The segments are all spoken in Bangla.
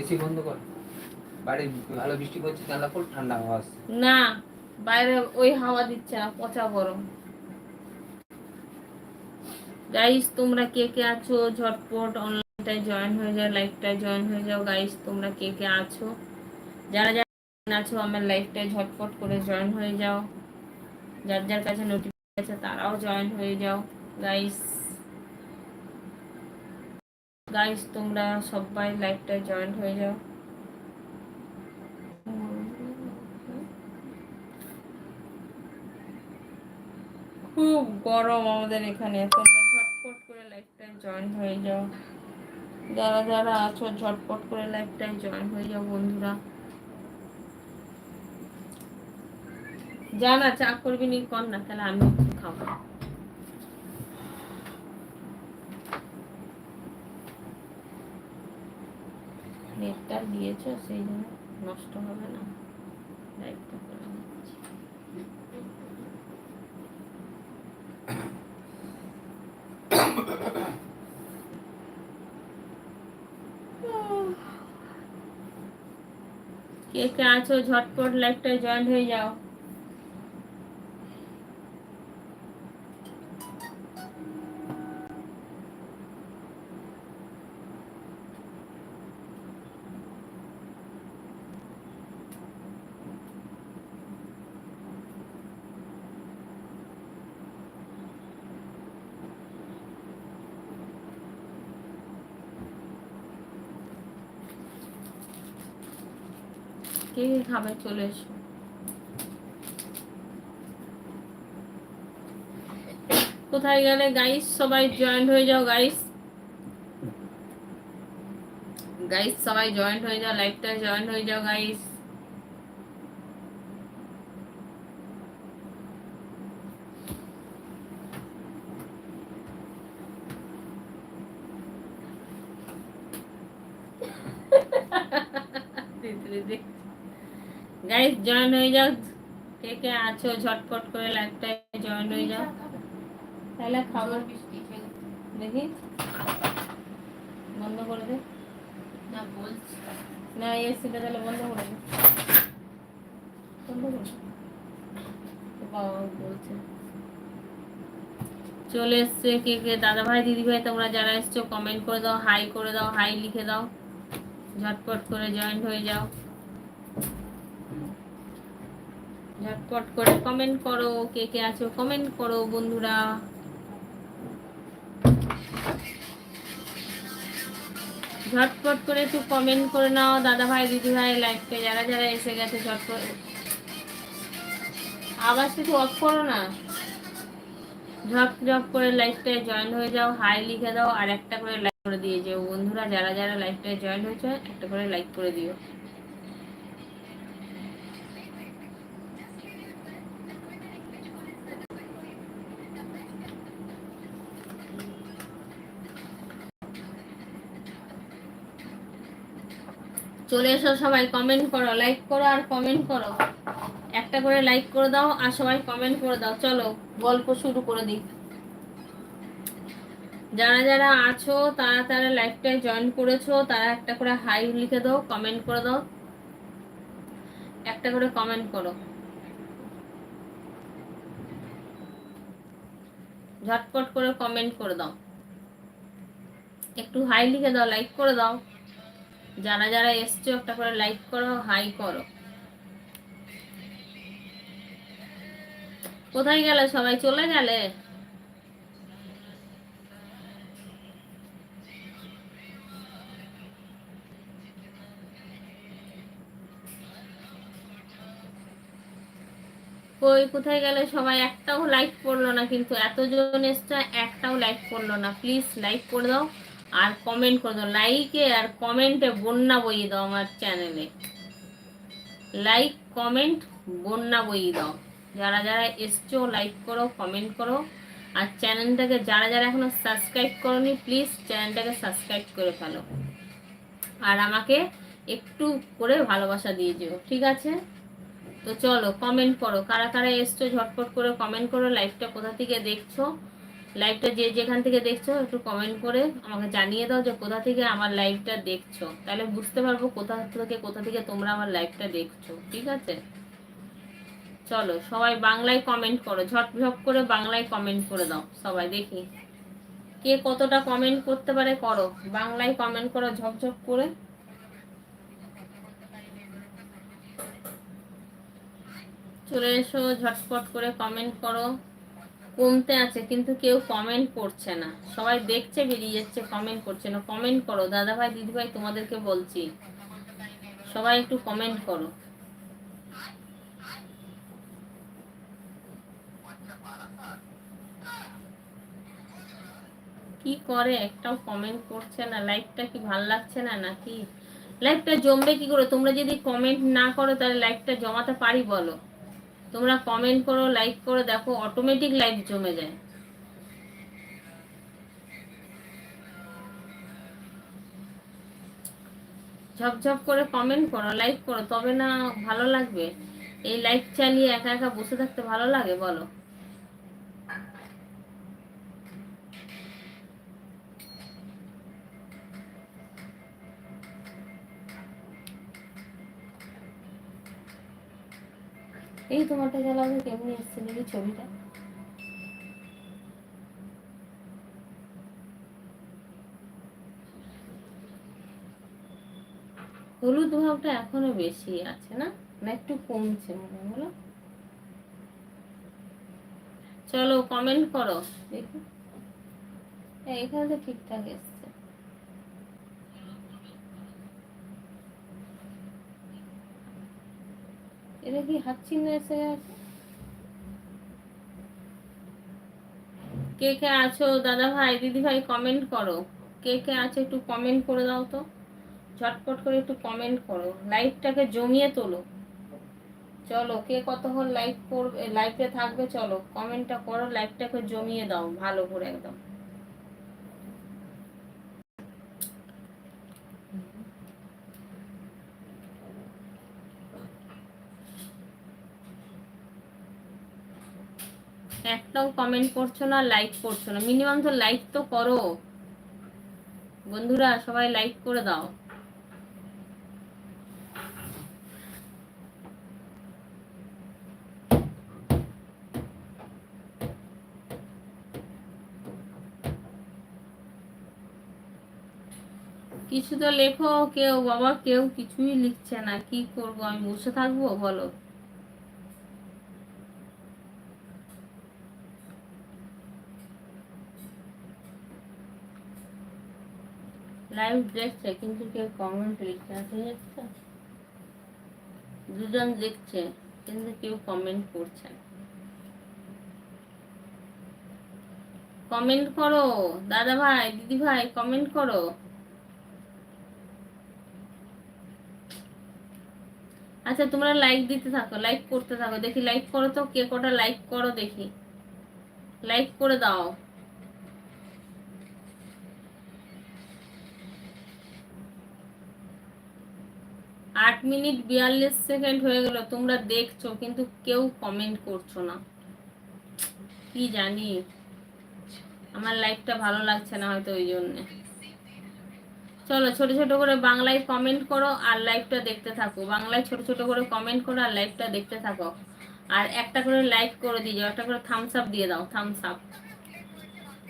এসি বন্ধ কর। বাড়ি ভালো বৃষ্টি পড়ছে, জানলা খোল, ঠান্ডা হাওয়া আসছে। না, বাইরে ওই হাওয়া দিচ্ছে না, পচা গরম। গাইস তোমরা কে কে আছো? ঝটপট জয়েন হয়ে যাও লাইভটায় জয়েন হয়ে যাও। গাইস তোমরা কে কে আছো? যারা যারা আছো, আমার লাইভটায় ঝটপট করে জয়েন হয়ে যাও। যার যার কাছে নোটিফিকেশন আছে, তারাও জয়েন হয়ে যাও। গাইস গাইস তোমরা সবাই লাইভটায় জয়েন হয়ে যাও। খুব গরম আমাদের এখানে, তোমরা ঝটপট করে লাইফটাইম জয়েন হয়ে যাও। যারা যারা আছো, ঝটপট করে লাইফটাইম জয়েন হয়ে যাও, বন্ধুরা। জানা চা করবি নি, কর না, তাহলে আমি খাব। নেটটা দিয়েছ সেই জন্য নষ্ট হবে না। নিচ্ছি। কে কে আছো? ঝটপট লাইফটা জয়েন হয়ে যাও। কে কে খাবে চলে এসো। কোথায় গেলে গাইস সবাই জয়েন্ট হয়ে যাও গাইস গাইস সবাই জয়েন্ট হয়ে যাও লাইভটা জয়েন্ট হয়ে যাও গাইস গাইস জয়েন হয়ে যাও। কে কে আছো? ঝটপট করে লাইভটা জয়েন হয়ে যাও। তাহলে খাবার দেখি। বন্ধ করে দে। না বলছি। না এসিটা তাহলে বন্ধ করে দে। বন্ধ করে বাবা বলছে। চলে এসছে কে কে? দাদা ভাই দিদি ভাই তোমরা যারা এসছো কমেন্ট করে দাও হাই করে দাও হাই লিখে দাও। ঝটপট করে জয়েন হয়ে যাও। ঝটপট করে কমেন্ট করো কে কে আছো কমেন্ট করো বন্ধুরা। ঝটপট করে একটু কমেন্ট করে নাও দাদা ভাই দিদি ভাই লাইভকে যারা যারা এসে গেছে, ঝটপট। আবার একটু অফ করো না? ঝপ ঝপ করে লাইভটায় জয়েন হয়ে যাও হাই লিখে দাও, আর একটা করে লাইক করে দিয়ে যাও। বন্ধুরা, যারা যারা লাইভটায় জয়েন হয়েছে, একটা করে লাইক করে দিও। চলে এসো, সবাই কমেন্ট করো লাইক করো আর কমেন্ট করো। একটা করে লাইক করে দাও আর সবাই কমেন্ট করে দাও। চলো, গল্প শুরু করে দিই। যারা যারা আছো, তারা তারা লাইভটায় জয়েন করেছ, তারা একটা করে হাই লিখে দাও কমেন্ট করে দাও। একটা করে কমেন্ট করো। ঝটপট করে কমেন্ট করে দাও। একটু হাই লিখে দাও লাইক করে দাও। যারা যারা এসছো, একটা করে লাইক করো হাই করো। কোথায় গেলে? সবাই চলে গেলে? কই, কোথায় গেলে? সবাই একটাও লাইক করল না, কিন্তু এতজন এসছে, একটাও লাইক করল না। প্লিজ লাইক করে দাও। আর কমেন্ট করে দাও। লাইকে আর কমেন্টে বন্যা বইয়ে দাও আমার চ্যানেলে লাইক কমেন্ট বন্যা বইয়ে দাও। যারা যারা এসছো লাইক করো কমেন্ট করো। আর চ্যানেলটাকে যারা যারা এখনও সাবস্ক্রাইব করনি প্লিজ চ্যানেলটাকে সাবস্ক্রাইব করে ফেলো। আর আমাকে একটু করে ভালোবাসা দিয়ে যেও, ঠিক আছে? তো চলো কমেন্ট করো। কারা কারা এসছো, ঝটপট করে কমেন্ট করো। লাইভটা কোথা থেকে দেখছ? লাইভটা যে যেখান থেকে দেখছ, একটু কমেন্ট করে আমাকে জানিয়ে দাও যে কোথা থেকে আমার লাইভটা দেখছ। তাহলে বুঝতে পারব কোথা থেকে কোথা থেকে তোমরা আমার লাইভটা দেখছ, ঠিক আছে? চলো, সবাই বাংলায় কমেন্ট করো, ঝট ঝট করে বাংলায় কমেন্ট করে দাও, সবাই দেখি। কে কতটা কমেন্ট করতে পারে করো, বাংলায় কমেন্ট করো ঝকঝক করে। চলে এসো, ঝটপট করে কমেন্ট করো। কমতে আছে, কিন্তু কেউ কমেন্ট করছে না। সবাই দেখছে, বেরিয়ে যাচ্ছে কমেন্ট করছে না। কমেন্ট করো। দাদা ভাই দিদি ভাই তোমাদেরকে বলছি, সবাই একটু কমেন্ট করো। কি করে? একটাও কমেন্ট করছে না। লাইভটা কি ভালো লাগছে না নাকি? লাইভটা জমবে কি করে? তোমরা যদি কমেন্ট না করো, তাহলে লাইভটা জমাতে পারি বলো। তোমরা কমেন্ট করো লাইক করো, দেখো অটোমেটিক লাইভ জমে যায়। ঝপঝপ করে কমেন্ট করো লাইক করো, তবে না ভালো লাগবে? এই লাইভ চালিয়ে একা একা বসে থাকতে ভালো লাগে? বলো। এই তোমারটা জ্বালাবে কেমনি এসছে দেখি ছবিটা। হলুদ ভাবটা এখনও বেশি আছে না? না একটু কমছে মনে হলো চলো কমেন্ট করো দেখি। হ্যাঁ, এখানে তো ঠিকঠাক এসছে। এটা কি হাত চিহ্ন এসে কে কে আছো? দাদা ভাই দিদি ভাই কমেন্ট করো। কে কে আছে একটু কমেন্ট করে দাও তো। ঝটপট করে একটু কমেন্ট করো। লাইভটাকে জমিয়ে তোলো। চলো, কে কতক্ষণ লাইভ করবে লাইভে থাকবে, চলো কমেন্টটা করো লাইভটাকে জমিয়ে দাও। ভালো করে একদম। একটাও কমেন্ট করছ না লাইক করছ না। মিনিমাম তো লাইক তো করো। বন্ধুরা, সবাই লাইক করে দাও। কিছু তো লেখো, কেউ বাবা, কেউ কিছুই লিখছে না। কি করব, আমি বসে থাকব, বলো। লাইভ দেখছে, কিন্তু কেউ কমেন্ট লিখছে আছে দুজন দেখছে, কিন্তু কেউ কমেন্ট করছে না। কমেন্ট করো দাদা ভাই দিদি ভাই কমেন্ট করো। আচ্ছা তোমরা লাইক দিতে থাকো লাইক করতে থাকো। দেখি লাইক করো তো? কে কটা লাইক করো দেখি। লাইক করে দাও। আট মিনিট বিয়াল্লিশ সেকেন্ড হয়ে গেল, তোমরা দেখছ, কিন্তু কেউ কমেন্ট করছ না। কি জানি, আমার লাইফটা ভালো লাগছে না হয়তো ওই জন্যে। চলো, ছোট ছোট করে বাংলায় কমেন্ট করো আর লাইভটা দেখতে থাকো। বাংলায় ছোট ছোট করে কমেন্ট করো আর লাইভটা দেখতে থাকো। আর একটা করে লাইক করে দিয়ে যাও, একটা করে থামস আপ দিয়ে দাও থামস আপ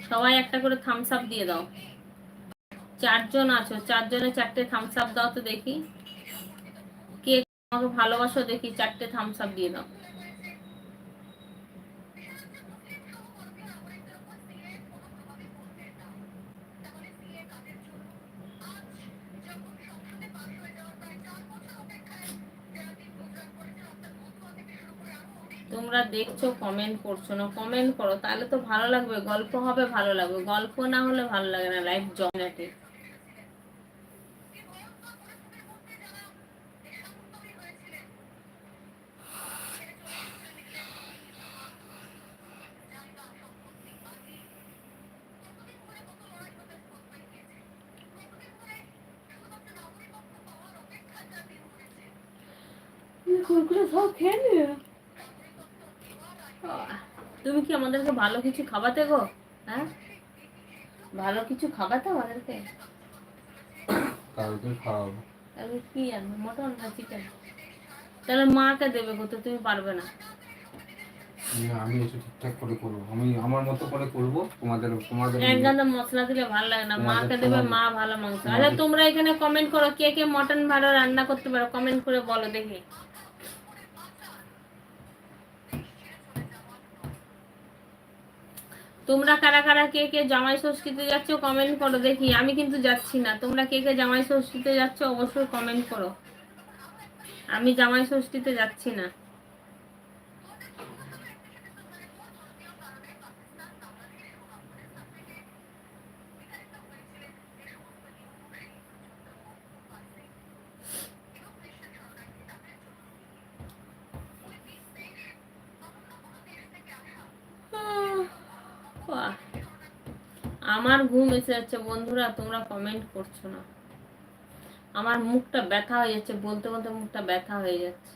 সবাই একটা করে থামস আপ দিয়ে দাও। চারজন আছো, চারজনে চারটে থামস আপ দাও তো দেখি। আমাকে ভালোবাসো দেখি চারটে থামস আপ দিয়ে দাও। তোমরা দেখছ কমেন্ট করছ না কমেন্ট করো, তাহলে তো ভালো লাগবে, গল্প হবে ভালো লাগবে। গল্প না হলে ভালো লাগে না লাইফ জমেটে কুরকুরে সব খেয়ে নিয়ে তুমি কি আমাদেরকে ভালো কিছু খাওয়াতে গো? হ্যাঁ? ভালো কিছু খাবাতে আমাদেরকে? কালকে খাওয়াবো। তাহলে কি আনবে? মটন না চিকেন তাহলে মাকে দেবে কত তুমি পারবে না। আমি এসে ঠিকঠাক করে করব। আমি আমার মতো করে করব তোমাদের তোমাদের এক গাদা মশলা দিলে ভালো লাগে না। মাকে দেবে মা ভালো মাংস। আচ্ছা তোমরা এখানে কমেন্ট করো কে কে মটন ভালো রান্না করতে পারো। কমেন্ট করে বলো দেখি। তোমরা কারা কারা কে কে জামাই ষষ্ঠীতে যাচ্ছ কমেন্ট করো দেখি। আমি কিন্তু যাচ্ছি না। তোমরা কে কে জামাই ষষ্ঠীতে যাচ্ছ অবশ্যই কমেন্ট করো। আমি জামাই ষষ্ঠীতে যাচ্ছি না। আমার ঘুম এসে যাচ্ছে, বন্ধুরা, তোমরা কমেন্ট করছ না। আমার মুখটা ব্যথা হয়ে যাচ্ছে, বলতে বলতে মুখটা ব্যথা হয়ে যাচ্ছে।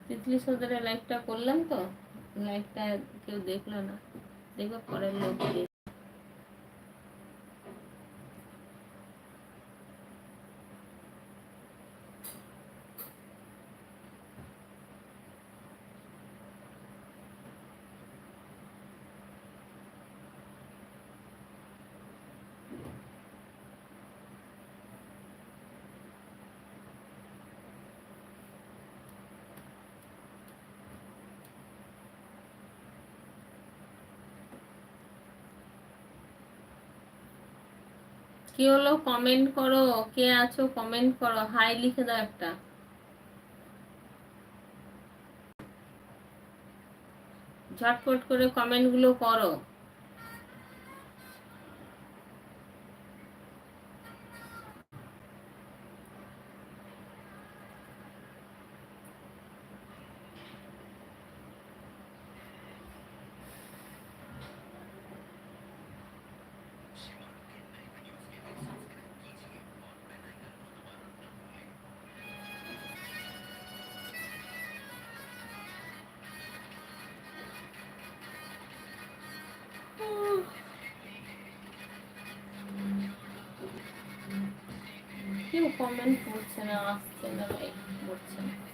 তিতলি সদরে লাইভটা করলাম তো? লাইভটা কেউ দেখল না। দেখবে পরের লোক দেখবে। কি হলো? কমেন্ট করো। কে আছো? কমেন্ট করো। হাই লিখে দাও একটা। ঝটপট করে কমেন্টগুলো করো। কেউ কমেন্ট করছে না আসছে না লাইক করছে না